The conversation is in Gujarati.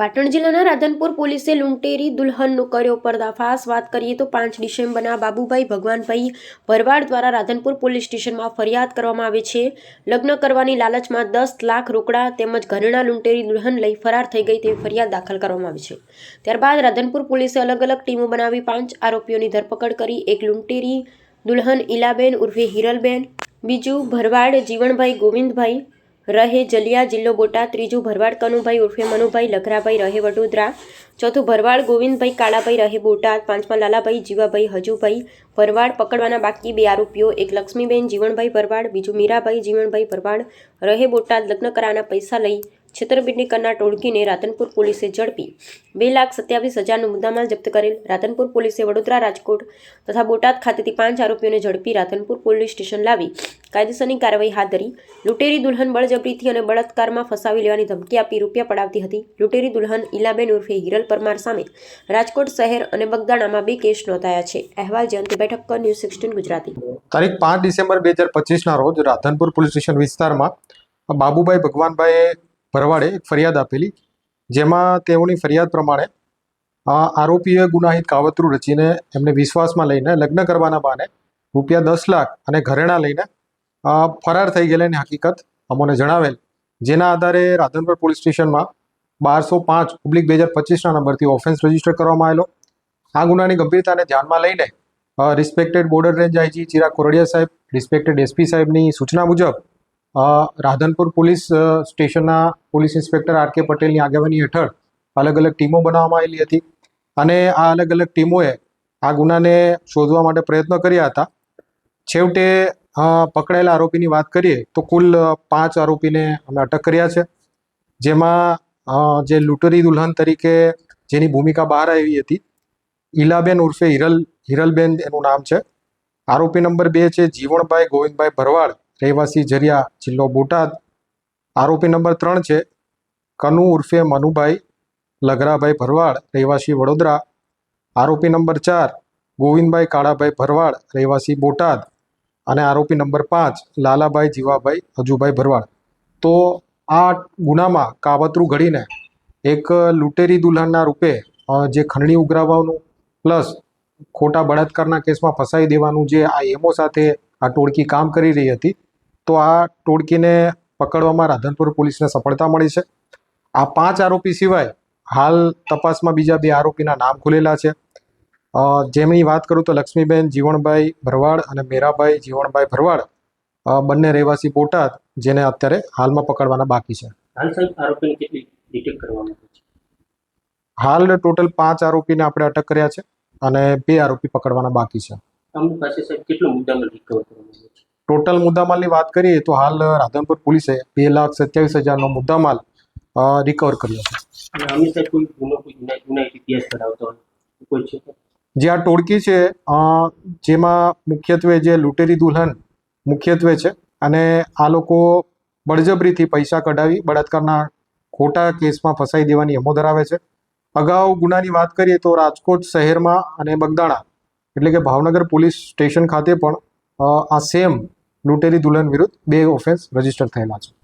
પાટણ જિલ્લાના રાધનપુર પોલીસે લુંટેરી દુલ્હનનો કર્યો પર્દાફાશ. વાત કરીએ તો પાંચ ડિસેમ્બરના બાબુભાઈ ભગવાનભાઈ ભરવાડ દ્વારા રાધનપુર પોલીસ સ્ટેશનમાં ફરિયાદ કરવામાં આવે છે. લગ્ન કરવાની લાલચમાં દસ લાખ રોકડા તેમજ ઘરેણા લુંટેરી દુલ્હન લઈ ફરાર થઈ ગઈ તેવી ફરિયાદ દાખલ કરવામાં આવી છે. ત્યારબાદ રાધનપુર પોલીસે અલગ અલગ ટીમો બનાવી પાંચ આરોપીઓની ધરપકડ કરી. એક લુંટેરી દુલ્હન ઈલાબેન ઉર્ફે હિરલબેન, બીજું ભરવાડ જીવણભાઈ ગોવિંદભાઈ રહે જલિયા જિલ્લો બોટાદ. ત્રીજું ભરવાડ કનુભાઈ ઉર્ફે મનુભાઈ લખરાભાઈ રહે વડોદરા. ચોથું ભરવાડ ગોવિંદભાઈ કાળાભાઈ રહે બોટાદ. પાંચમા લાલાભાઈ, જીવાભાઈ, હજુભાઈ ભરવાડ પકડવાના બાકી બે આરોપીઓ. એક લક્ષ્મીબેન, જીવણભાઈ ભરવાડ, બીજું મીરાભાઈ, જીવણભાઈ ભરવાડ રહે બોટાદ. લગ્ન કરાના પૈસા લઈ છેતરપિંડી કરનાર ટોળકીને રાધનપુર પોલીસે ઝડપી બે લાખ સત્યાવીસ હજારનો મુદ્દામાલ જપ્ત કરેલ. રાધનપુર પોલીસે વડોદરા રાજકોટ તથા બોટાદ ખાતેથી પાંચ આરોપીઓને ઝડપી રાધનપુર પોલીસ સ્ટેશન લાવી કાયદેસરની કાર્યવાહી હાથ ધરી. લૂંટેરી દુલ્હન બળજબરીથી અને બળાત્કારમાં ફસાવી લેવાની ધમકી આપી રૂપિયા પડાવતી હતી. લૂંટેરી દુલ્હન ઇલાબેન ઉર્ફે હિરલ પરમાર સામે રાજકોટ શહેર અને બગદાણામાં બે કેસ નોંધાયા છે. અહેવાલ જયંતિ બેઠક ન્યૂઝ સિક્સટીન ગુજરાતી. તારીખ પાંચ ડિસેમ્બર બે હજાર પચીસના રોજ રાધનપુર પોલીસ સ્ટેશન વિસ્તારમાં બાબુભાઈ ભગવાનભાઈએ ભરવાડે એક ફરિયાદ આપેલી, જેમાં તેઓની ફરિયાદ પ્રમાણે આરોપીએ ગુનાહિત કાવતરું રચીને એમને વિશ્વાસમાં લઈને લગ્ન કરવાના બહાને રૂપિયા દસ લાખ અને ઘરેણાં લઈને ફરાર થઈ ગયેલાની હકીકત અમોને જણાવેલ. જેના આધારે રાધનપુર પોલીસ સ્ટેશનમાં બારસો પાંચ પબ્લિક બે હજાર પચીસના નંબરથી ઓફેન્સ રજિસ્ટર કરવામાં આવેલો. આ ગુનાની ગંભીરતાને ધ્યાનમાં લઈને respected border range IG Chirag Koradiya saheb respected SP સાહેબની સૂચના મુજબ રાધનપુર પોલીસ સ્ટેશનના પોલીસ ઇન્સ્પેક્ટર આર કે પટેલની આગેવાની હેઠળ અલગ અલગ ટીમો બનાવવામાં આવેલી હતી. અને આ અલગ અલગ ટીમોએ આ ગુનાને શોધવા માટે પ્રયત્નો કર્યા હતા. છેવટે પકડાયેલા આરોપીની વાત કરીએ તો કુલ પાંચ આરોપીને અમે અટક કર્યા છે. જેમાં જે લૂંટરી દુલ્હન તરીકે જેની ભૂમિકા બહાર આવી હતી, ઈલાબેન ઉર્ફે હિરલ, હિરલબેન એનું નામ છે. આરોપી નંબર બે છે જીવણભાઈ ગોવિંદભાઈ ભરવાડ. રહેવાસી જરિયા જિલ્લો બોટાદ. આરોપી નંબર ત્રણ છે કનુ ઉર્ફે મનુભાઈ લગરાભાઈ ભરવાડ, રહેવાસી વડોદરા. આરોપી નંબર ચાર ગોવિંદભાઈ કાળાભાઈ ભરવાડ, રહેવાસી બોટાદ. અને આરોપી નંબર પાંચ લાલાભાઈ જીવાભાઈ હજુભાઈ ભરવાડ. તો આ ગુનામાં કાવતરું ઘડીને એક લૂંટેરી દુલ્હનના રૂપે જે ખંડણી ઉઘરાવવાનું પ્લસ ખોટા બળાત્કારના કેસમાં ફસાઈ દેવાનું જે આ એમો સાથે આ ટોળકી કામ કરી રહી હતી તો આ ટોળકીને પકડવામાં રાધનપુર પોલીસને સફળતા મળી છે. આ પાંચ આરોપી સિવાય હાલ તપાસમાં બીજા બે આરોપીના નામ ખુલેલા છે. જેમની વાત કરું તો લક્ષ્મીબેન જીવણભાઈ ભરવાડ અને મેરાભાઈ જીવણભાઈ ભરવાડ બંને રહેવાસી બોટાદ જેને અત્યારે હાલમાં પકડવાના બાકી છે. હાલ ટોટલ પાંચ આરોપીને આપણે અટક કર્યા છે અને બે આરોપી પકડવાના બાકી છે. કેટલો મુદ્દામાં રિકવર કરવામાં આવ્યો છે? ટોટલ મુદ્દામાલની વાત કરીએ તો હાલ રાધનપુર પોલીસે બે લાખ સત્યાવીસ હજારનો મુદ્દામાલ રિકવર કર્યો છે. જે આ ટોળકી છે જેમાં મુખ્યત્વે જે લૂંટેરી દુલ્હન મુખ્યત્વે છે અને આ લોકો બળજબરીથી પૈસા કઢાવી બળાત્કારના ખોટા કેસમાં ફસાઈ દેવાની એમો ધરાવે છે. અગાઉ ગુનાની વાત કરીએ તો રાજકોટ શહેરમાં અને બગદાણા એટલે કે ભાવનગર પોલીસ સ્ટેશન ખાતે પણ આ સેમ લૂંટેરી દુલ્હન વિરુદ્ધ બે ઓફેન્સ રજિસ્ટર થયેલા છે.